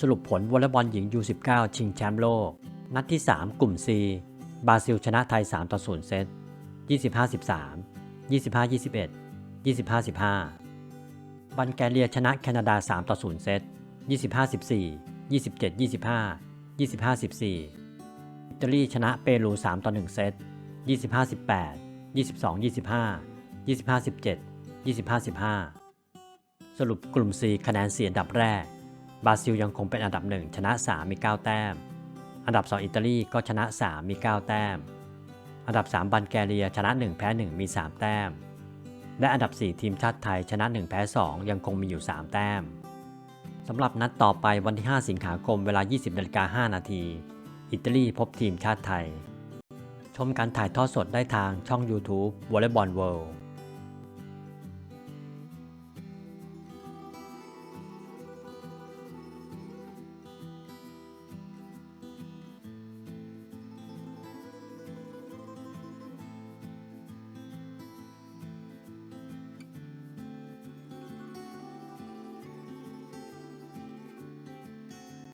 สรุปผลวอลเลย์บอลหญิง U19 ชิงแชมป์โลก นัดที่ 3 กลุ่ม C บราซิลชนะไทย 3 ต่อ 0 เซต 25-13 25-21 25-15 บัลแกเรียชนะแคนาดา 3 ต่อ 0 เซต 25-14 27-25 25-14 อิตาลีชนะเปรู 3 ต่อ 1 เซต 25-18 22-25 25-17 25-15 สรุปกลุ่ม C คะแนนเสียอันดับแรก บราซิลยังคงเป็นอันดับ 1 ชนะ 3 มี 9 แต้ม อันดับ 2 อิตาลีก็ชนะ 3 มี 9 แต้ม อันดับ 3 บัลแกเรียชนะ 1 แพ้ 1 มี 3 แต้ม และอันดับ 4 ทีมชาติไทยชนะ 1 แพ้ 2 ยังคงมีอยู่ 3 แต้มสำหรับนัดต่อไปวันที่ 5 สิงหาคมเวลา 20นาฬิกา5นาทีอิตาลีพบทีมชาติไทย ชมการถ่ายทอดสดได้ทางช่อง YouTube Volleyball World